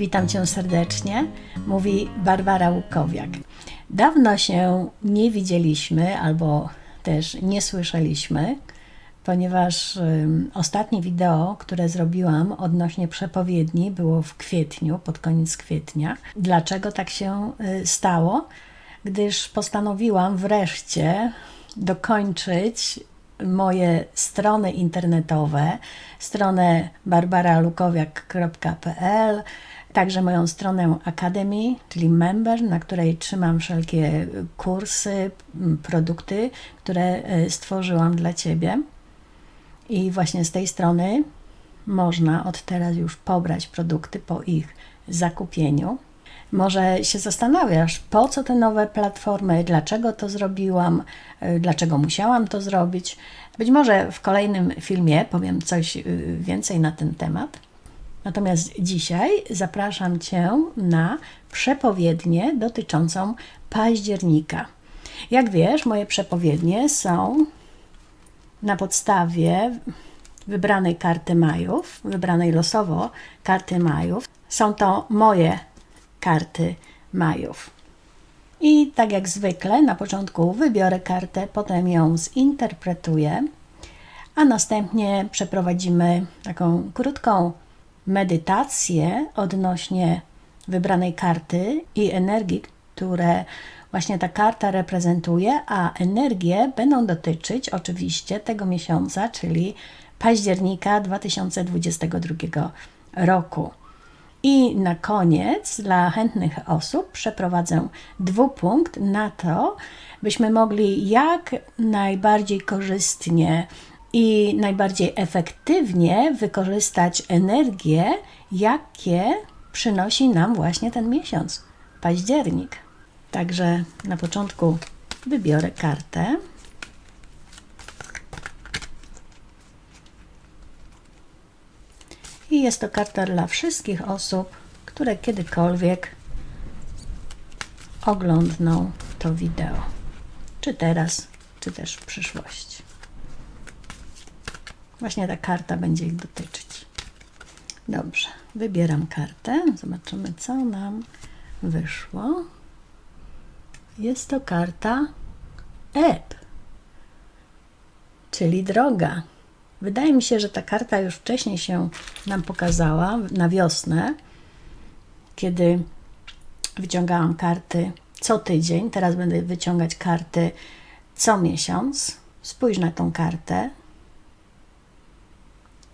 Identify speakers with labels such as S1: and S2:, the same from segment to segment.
S1: Witam Cię serdecznie, mówi Barbara Łukowiak. Dawno się nie widzieliśmy albo też nie słyszeliśmy, ponieważ ostatnie wideo, które zrobiłam odnośnie przepowiedni, było w kwietniu, pod koniec kwietnia. Dlaczego tak się y, stało? Gdyż postanowiłam wreszcie dokończyć moje strony internetowe, stronę barbaralukowiak.pl, także moją stronę Academy, czyli Member, na której trzymam wszelkie kursy, produkty, które stworzyłam dla Ciebie. I właśnie z tej strony można od teraz już pobrać produkty po ich zakupieniu. Może się zastanawiasz, po co te nowe platformy, dlaczego to zrobiłam, dlaczego musiałam to zrobić. Być może w kolejnym filmie powiem coś więcej na ten temat. Natomiast dzisiaj zapraszam Cię na przepowiednię dotyczącą października. Jak wiesz, moje przepowiednie są na podstawie wybranej karty Majów, wybranej losowo karty Majów. Są to moje karty Majów. I tak jak zwykle, na początku wybiorę kartę, potem ją zinterpretuję, a następnie przeprowadzimy taką krótką medytację odnośnie wybranej karty i energii, które właśnie ta karta reprezentuje, a energie będą dotyczyć oczywiście tego miesiąca, czyli października 2022 roku. I na koniec dla chętnych osób przeprowadzę dwupunkt na to, byśmy mogli jak najbardziej korzystnie i najbardziej efektywnie wykorzystać energię, jakie przynosi nam właśnie ten miesiąc, październik. Także na początku wybiorę kartę. I jest to karta dla wszystkich osób, które kiedykolwiek oglądną to wideo. Czy teraz, czy też w przyszłości. Właśnie ta karta będzie ich dotyczyć. Dobrze, wybieram kartę. Zobaczymy, co nam wyszło. Jest to karta EP, czyli droga. Wydaje mi się, że ta karta już wcześniej się nam pokazała na wiosnę, kiedy wyciągałam karty co tydzień. Teraz będę wyciągać karty co miesiąc. Spójrz na tą kartę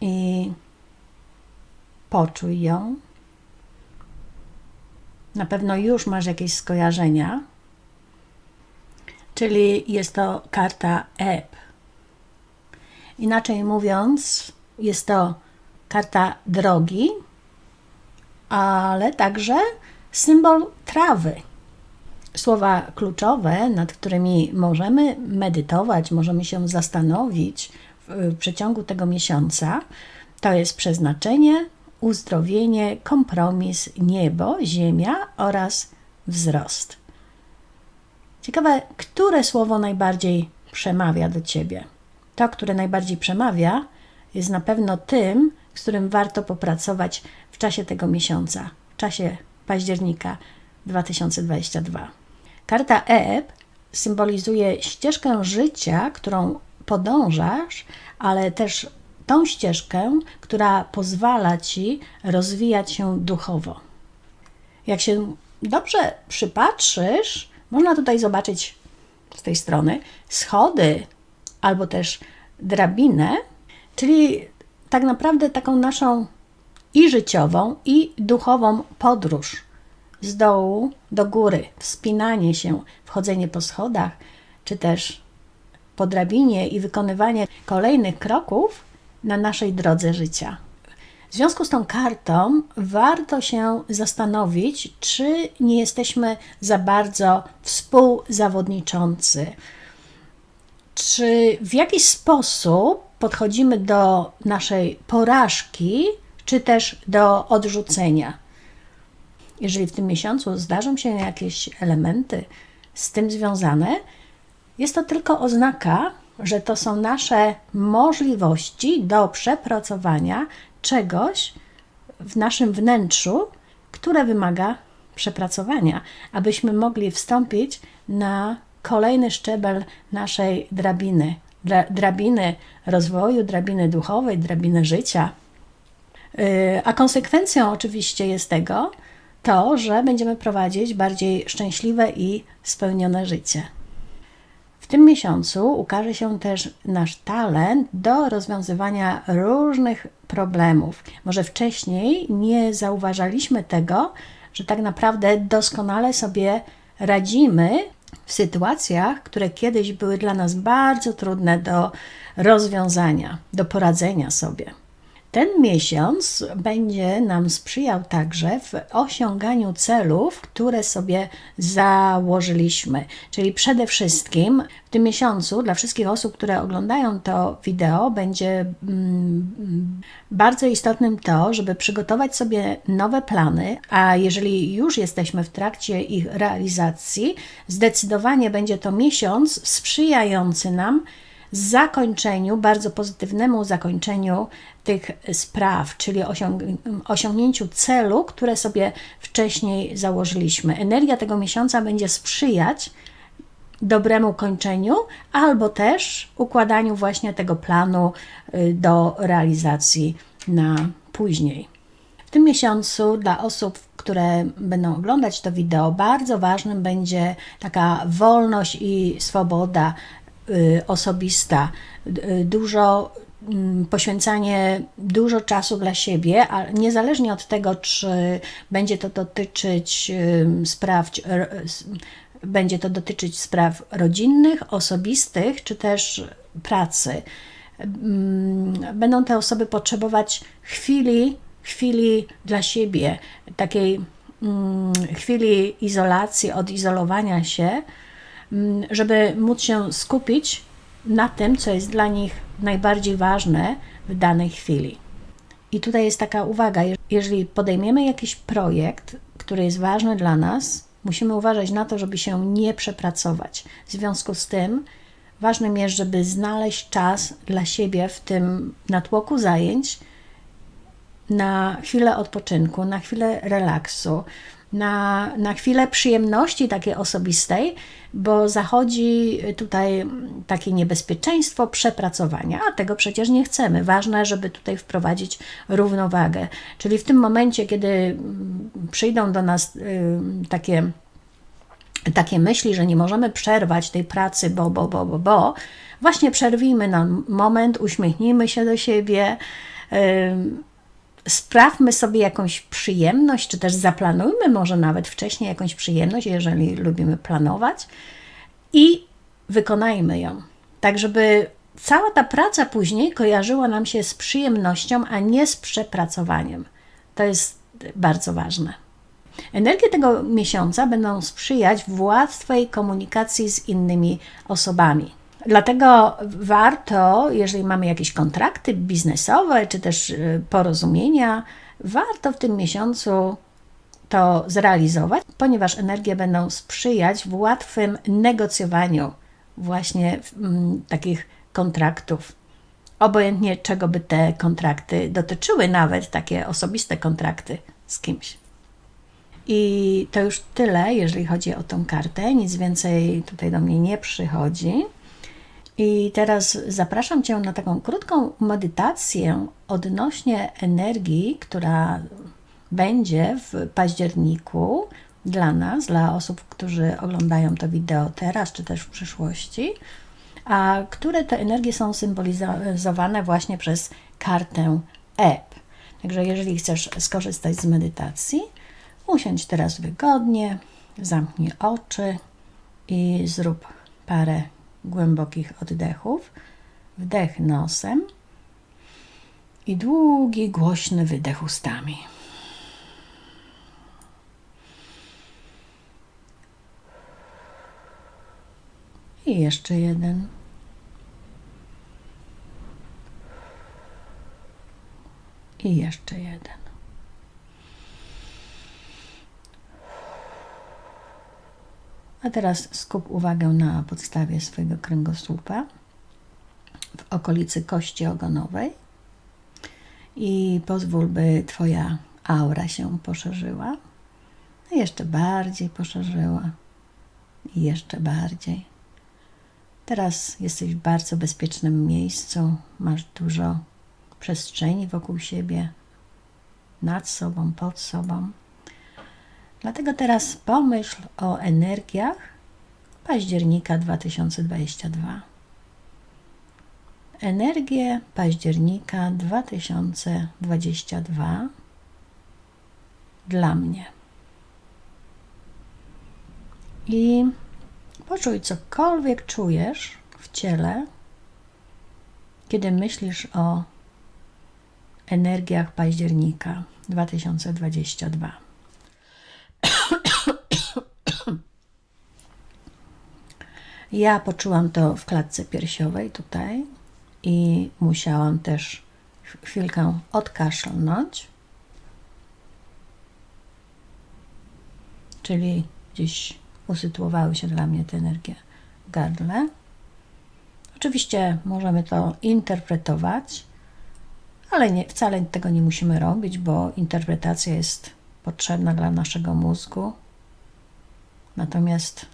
S1: i poczuj ją. Na pewno już masz jakieś skojarzenia, czyli jest to karta EP. Inaczej mówiąc, jest to karta drogi, ale także symbol trawy. Słowa kluczowe, nad którymi możemy medytować, możemy się zastanowić przeciągu tego miesiąca, to jest przeznaczenie, uzdrowienie, kompromis, niebo, ziemia oraz wzrost. Ciekawe, które słowo najbardziej przemawia do ciebie? To, które najbardziej przemawia, jest na pewno tym, z którym warto popracować w czasie tego miesiąca, w czasie października 2022. Karta EEP symbolizuje ścieżkę życia, którą podążasz, ale też tą ścieżkę, która pozwala ci rozwijać się duchowo. Jak się dobrze przypatrzysz, można tutaj zobaczyć z tej strony schody albo też drabinę, czyli tak naprawdę taką naszą i życiową, i duchową podróż z dołu do góry, wspinanie się, wchodzenie po schodach, czy też po drabinie i wykonywanie kolejnych kroków na naszej drodze życia. W związku z tą kartą warto się zastanowić, czy nie jesteśmy za bardzo współzawodniczący, czy w jakiś sposób podchodzimy do naszej porażki, czy też do odrzucenia. Jeżeli w tym miesiącu zdarzą się jakieś elementy z tym związane, jest to tylko oznaka, że to są nasze możliwości do przepracowania czegoś w naszym wnętrzu, które wymaga przepracowania, abyśmy mogli wstąpić na kolejny szczebel naszej drabiny, drabiny rozwoju, drabiny duchowej, drabiny życia. Y, a konsekwencją oczywiście jest tego to, że będziemy prowadzić bardziej szczęśliwe i spełnione życie. Tym miesiącu ukaże się też nasz talent do rozwiązywania różnych problemów. Może wcześniej nie zauważaliśmy tego, że tak naprawdę doskonale sobie radzimy w sytuacjach, które kiedyś były dla nas bardzo trudne do rozwiązania, do poradzenia sobie. Ten miesiąc będzie nam sprzyjał także w osiąganiu celów, które sobie założyliśmy. Czyli przede wszystkim w tym miesiącu dla wszystkich osób, które oglądają to wideo, będzie mm, bardzo istotnym to, żeby przygotować sobie nowe plany, a jeżeli już jesteśmy w trakcie ich realizacji, zdecydowanie będzie to miesiąc sprzyjający nam zakończeniu, bardzo pozytywnemu zakończeniu tych spraw, czyli osiąg osiągnięciu celu, które sobie wcześniej założyliśmy. Energia tego miesiąca będzie sprzyjać dobremu kończeniu, albo też układaniu właśnie tego planu y, do realizacji na później. W tym miesiącu dla osób, które będą oglądać to wideo, bardzo ważnym będzie taka wolność i swoboda osobista, y, dużo mm, poświęcanie dużo czasu dla siebie, a niezależnie od tego, czy będzie to dotyczyć spraw, będzie to dotyczyć spraw rodzinnych, osobistych, czy też pracy. Mm, będą te osoby potrzebować chwili, chwili dla siebie, takiej mm, chwili izolacji, odizolowania się, żeby móc się skupić na tym, co jest dla nich najbardziej ważne w danej chwili. I tutaj jest taka uwaga: jeżeli podejmiemy jakiś projekt, który jest ważny dla nas, musimy uważać na to, żeby się nie przepracować. W związku z tym, ważnym jest, żeby znaleźć czas dla siebie w tym natłoku zajęć na chwilę odpoczynku, na chwilę relaksu, na, na chwilę przyjemności takiej osobistej, bo zachodzi tutaj takie niebezpieczeństwo przepracowania, a tego przecież nie chcemy. Ważne, żeby tutaj wprowadzić równowagę. Czyli w tym momencie, kiedy przyjdą do nas y, takie, takie myśli, że nie możemy przerwać tej pracy, bo, bo, bo, bo, bo, właśnie przerwijmy na moment, uśmiechnijmy się do siebie y, sprawmy sobie jakąś przyjemność, czy też zaplanujmy może nawet wcześniej jakąś przyjemność, jeżeli lubimy planować i wykonajmy ją. Tak, żeby cała ta praca później kojarzyła nam się z przyjemnością, a nie z przepracowaniem. To jest bardzo ważne. Energie tego miesiąca będą sprzyjać w łatwej komunikacji z innymi osobami. Dlatego warto, jeżeli mamy jakieś kontrakty biznesowe czy też y, porozumienia, warto w tym miesiącu to zrealizować, ponieważ energie będą sprzyjać w łatwym negocjowaniu właśnie mm, takich kontraktów. Obojętnie czego by te kontrakty dotyczyły, nawet takie osobiste kontrakty z kimś. I to już tyle, jeżeli chodzi o tą kartę. Nic więcej tutaj do mnie nie przychodzi. I teraz zapraszam Cię na taką krótką medytację odnośnie energii, która będzie w październiku dla nas, dla osób, którzy oglądają to wideo teraz czy też w przyszłości, a które te energie są symbolizowane właśnie przez kartę EP. Także jeżeli chcesz skorzystać z medytacji, usiądź teraz wygodnie, zamknij oczy i zrób parę głębokich oddechów. Wdech nosem i długi, głośny wydech ustami. I jeszcze jeden. I jeszcze jeden. A teraz skup uwagę na podstawie swojego kręgosłupa w okolicy kości ogonowej i pozwól, by Twoja aura się poszerzyła. jeszcze bardziej poszerzyła i jeszcze bardziej. Teraz jesteś w bardzo bezpiecznym miejscu, masz dużo przestrzeni wokół siebie, nad sobą, pod sobą. Dlatego teraz pomyśl o energiach października 2022. Energię października 2022 dla mnie. I poczuj cokolwiek czujesz w ciele, kiedy myślisz o energiach października 2022. Ja poczułam to w klatce piersiowej tutaj i musiałam też chwilkę odkaszlnąć. Czyli gdzieś usytuowały się dla mnie te energie w gardle. Oczywiście możemy to interpretować, ale nie, wcale tego nie musimy robić, bo interpretacja jest potrzebna dla naszego mózgu. Natomiast,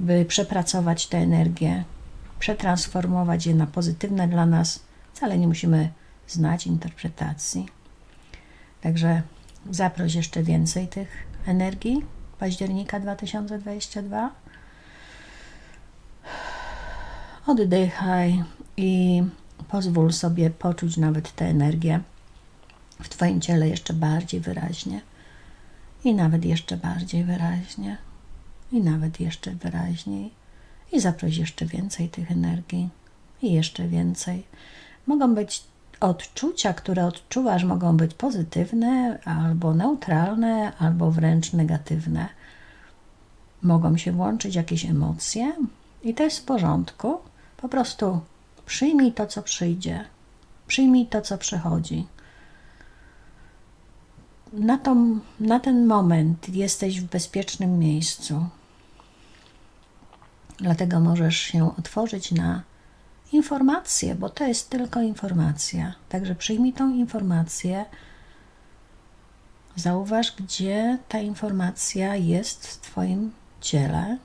S1: by przepracować te energie, przetransformować je na pozytywne dla nas, wcale nie musimy znać interpretacji. Także zaproś jeszcze więcej tych energii października 2022. Oddychaj i pozwól sobie poczuć nawet tę energię w Twoim ciele jeszcze bardziej wyraźnie. I nawet jeszcze bardziej wyraźnie. I nawet jeszcze wyraźniej. I zaproś jeszcze więcej tych energii. I jeszcze więcej. Mogą być odczucia, które odczuwasz, mogą być pozytywne, albo neutralne, albo wręcz negatywne. Mogą się włączyć jakieś emocje, i to jest w porządku. Po prostu przyjmij to, co przyjdzie, przyjmij to, co przychodzi. Na, to, na ten moment jesteś w bezpiecznym miejscu. Dlatego możesz się otworzyć na informację, bo to jest tylko informacja. Także przyjmij tą informację. Zauważ, gdzie ta informacja jest w Twoim ciele.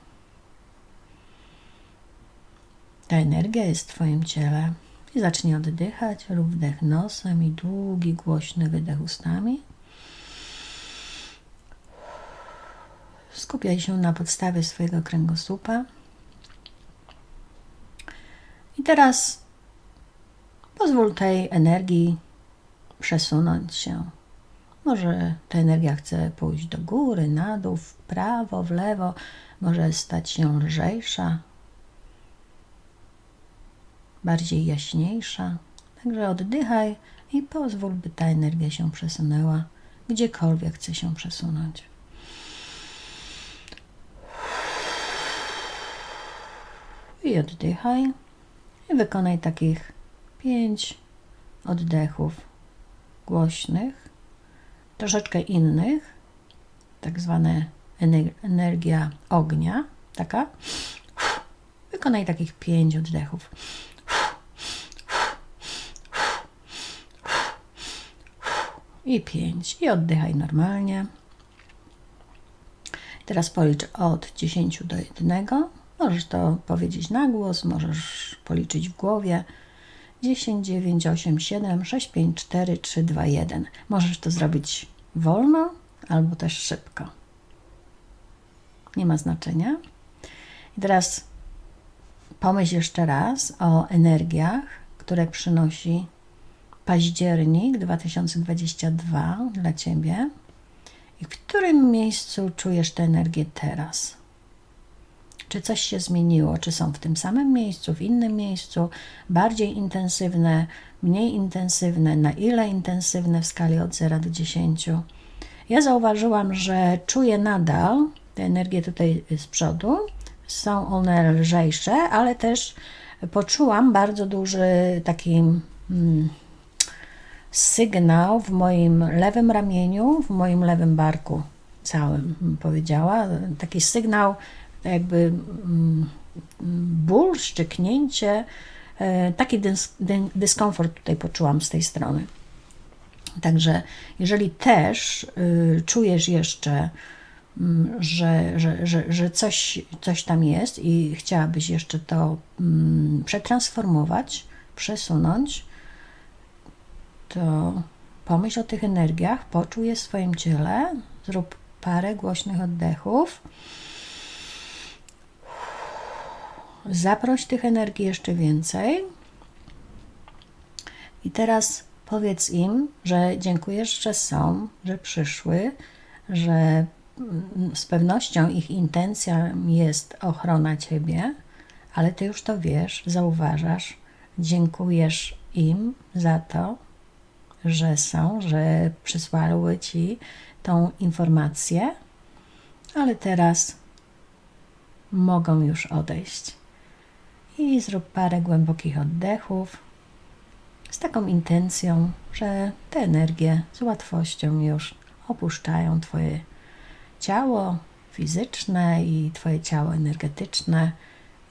S1: Ta energia jest w Twoim ciele. I zacznij oddychać, rób wdech nosem i długi, głośny wydech ustami. Skupiaj się na podstawie swojego kręgosłupa. I teraz pozwól tej energii przesunąć się. Może ta energia chce pójść do góry, na dół, w prawo, w lewo, może stać się lżejsza, bardziej jaśniejsza. Także oddychaj i pozwól, by ta energia się przesunęła gdziekolwiek chce się przesunąć. I oddychaj. I wykonaj takich pięć oddechów głośnych, troszeczkę innych, tak zwane energia ognia, taka. Wykonaj takich pięć oddechów. I pięć. I oddychaj normalnie. Teraz policz od 10 do 1. Możesz to powiedzieć na głos, możesz policzyć w głowie. 10, 9, 8, 7, 6, 5, 4, 3, 2, 1. Możesz to zrobić wolno albo też szybko. Nie ma znaczenia. I teraz pomyśl jeszcze raz o energiach, które przynosi październik 2022 dla Ciebie. I w którym miejscu czujesz tę energię teraz? Czy coś się zmieniło? Czy są w tym samym miejscu, w innym miejscu, bardziej intensywne, mniej intensywne, na ile intensywne w skali od 0 do 10? Ja zauważyłam, że czuję nadal te energie tutaj z przodu. Są one lżejsze, ale też poczułam bardzo duży taki hmm, sygnał w moim lewym ramieniu, w moim lewym barku całym, bym powiedziała. Taki sygnał jakby mm, ból, szczyknięcie, e, taki dys, dyskomfort tutaj poczułam z tej strony. Także jeżeli też y, czujesz jeszcze, y, że, że, że, że coś, coś tam jest i chciałabyś jeszcze to y, przetransformować, przesunąć, to pomyśl o tych energiach, poczuj je w swoim ciele, zrób parę głośnych oddechów. Zaproś tych energii jeszcze więcej. I teraz powiedz im, że dziękujesz, że są, że przyszły, że mm, z pewnością ich intencją jest ochrona ciebie, ale ty już to wiesz, zauważasz, dziękujesz im za to, że są, że przysłały ci tą informację, ale teraz mogą już odejść. I zrób parę głębokich oddechów z taką intencją, że te energie z łatwością już opuszczają Twoje ciało fizyczne i Twoje ciało energetyczne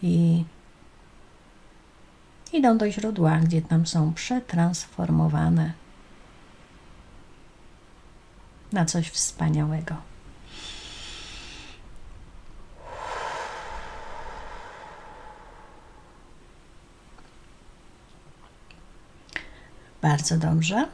S1: i idą do źródła, gdzie tam są przetransformowane na coś wspaniałego. Bardzo dobrze.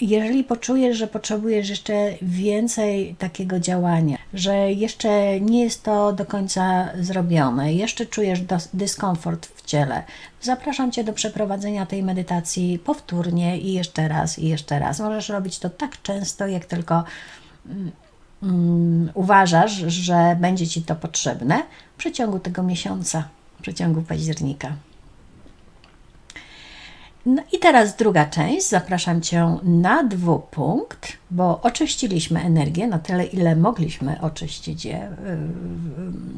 S1: Jeżeli poczujesz, że potrzebujesz jeszcze więcej takiego działania, że jeszcze nie jest to do końca zrobione, jeszcze czujesz dyskomfort w ciele, zapraszam Cię do przeprowadzenia tej medytacji powtórnie i jeszcze raz, i jeszcze raz. Możesz robić to tak często, jak tylko mm, mm uważasz, że będzie Ci to potrzebne w przeciągu tego miesiąca, w przeciągu października. No i teraz druga część. Zapraszam Cię na dwupunkt, bo oczyściliśmy energię na tyle, ile mogliśmy oczyścić je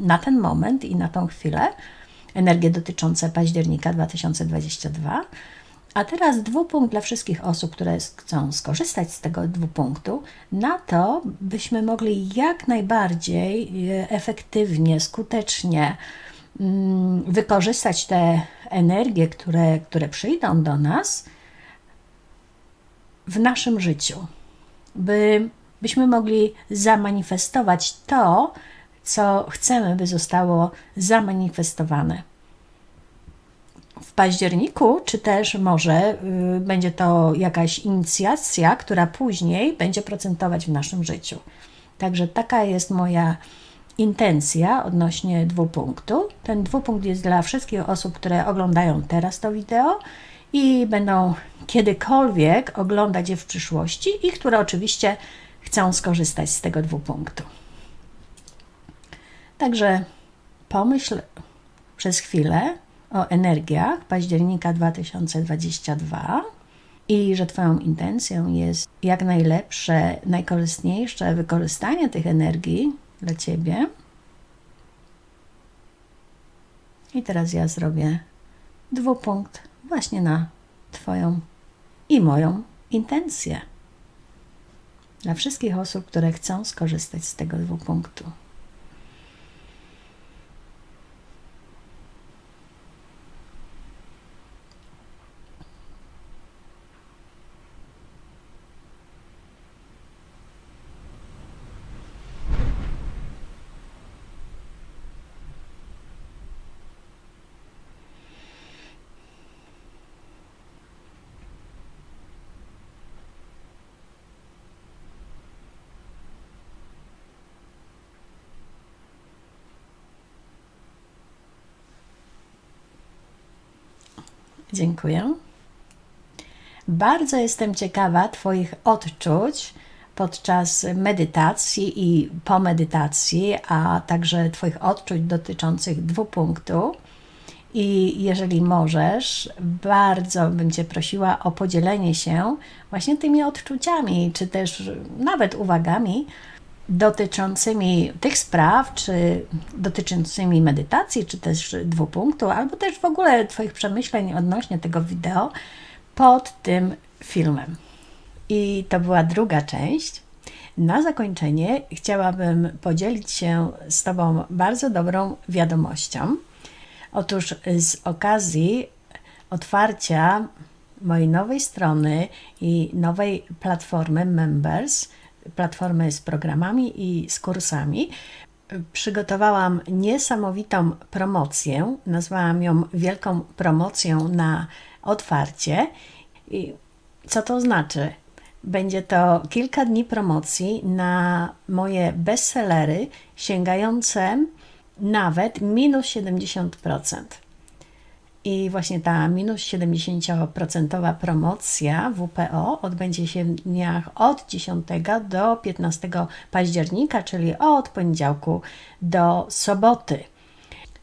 S1: na ten moment i na tą chwilę. Energie dotyczące października 2022. A teraz dwupunkt dla wszystkich osób, które chcą skorzystać z tego dwupunktu, na to, byśmy mogli jak najbardziej e, efektywnie, skutecznie wykorzystać te energie, które, które przyjdą do nas w naszym życiu, by, byśmy mogli zamanifestować to, co chcemy, by zostało zamanifestowane. W październiku, czy też może y, będzie to jakaś inicjacja, która później będzie procentować w naszym życiu. Także taka jest moja intencja odnośnie dwupunktu. Ten dwupunkt jest dla wszystkich osób, które oglądają teraz to wideo i będą kiedykolwiek oglądać je w przyszłości i które oczywiście chcą skorzystać z tego dwupunktu. Także pomyśl przez chwilę o energiach października 2022 i że Twoją intencją jest jak najlepsze, najkorzystniejsze wykorzystanie tych energii dla Ciebie. I teraz ja zrobię dwupunkt właśnie na Twoją i moją intencję. Dla wszystkich osób, które chcą skorzystać z tego dwupunktu. Dziękuję. Bardzo jestem ciekawa Twoich odczuć podczas medytacji i po medytacji, a także Twoich odczuć dotyczących dwupunktu. I jeżeli możesz, bardzo bym Cię prosiła o podzielenie się właśnie tymi odczuciami, czy też nawet uwagami dotyczącymi tych spraw, czy dotyczącymi medytacji, czy też dwupunktu, albo też w ogóle Twoich przemyśleń odnośnie tego wideo pod tym filmem. I to była druga część. Na zakończenie chciałabym podzielić się z Tobą bardzo dobrą wiadomością. Otóż z okazji otwarcia mojej nowej strony i nowej platformy Members, platformy z programami i z kursami, przygotowałam niesamowitą promocję. Nazwałam ją Wielką Promocją na Otwarcie. I co to znaczy? Będzie to kilka dni promocji na moje bestsellery sięgające nawet minus 70%. I właśnie ta minus 70% promocja WPO odbędzie się w dniach od 10 do 15 października, czyli od poniedziałku do soboty.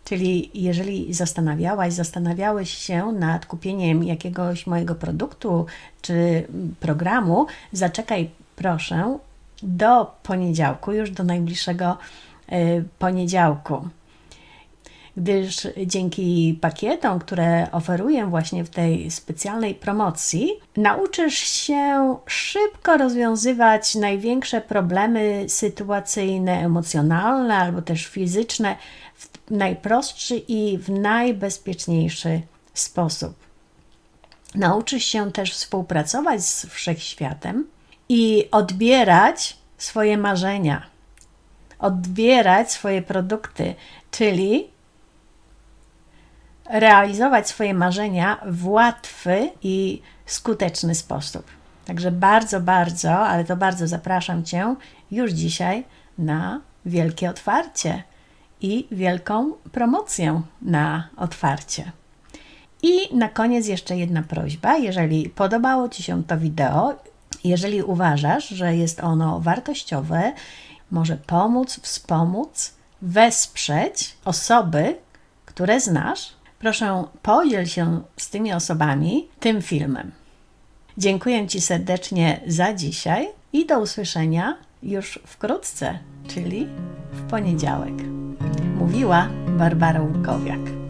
S1: Czyli jeżeli zastanawiałaś, zastanawiałeś się nad kupieniem jakiegoś mojego produktu czy programu, zaczekaj proszę do poniedziałku, już do najbliższego y, poniedziałku gdyż dzięki pakietom, które oferuję właśnie w tej specjalnej promocji, nauczysz się szybko rozwiązywać największe problemy sytuacyjne, emocjonalne albo też fizyczne w najprostszy i w najbezpieczniejszy sposób. Nauczysz się też współpracować z wszechświatem i odbierać swoje marzenia, odbierać swoje produkty, czyli realizować swoje marzenia w łatwy i skuteczny sposób. Także bardzo, bardzo, ale to bardzo zapraszam Cię już dzisiaj na wielkie otwarcie i wielką promocję na otwarcie. I na koniec jeszcze jedna prośba. Jeżeli podobało Ci się to wideo, jeżeli uważasz, że jest ono wartościowe, może pomóc, wspomóc, wesprzeć osoby, które znasz, proszę podziel się z tymi osobami tym filmem. Dziękuję Ci serdecznie za dzisiaj i do usłyszenia już wkrótce, czyli w poniedziałek. Mówiła Barbara Łukowiak.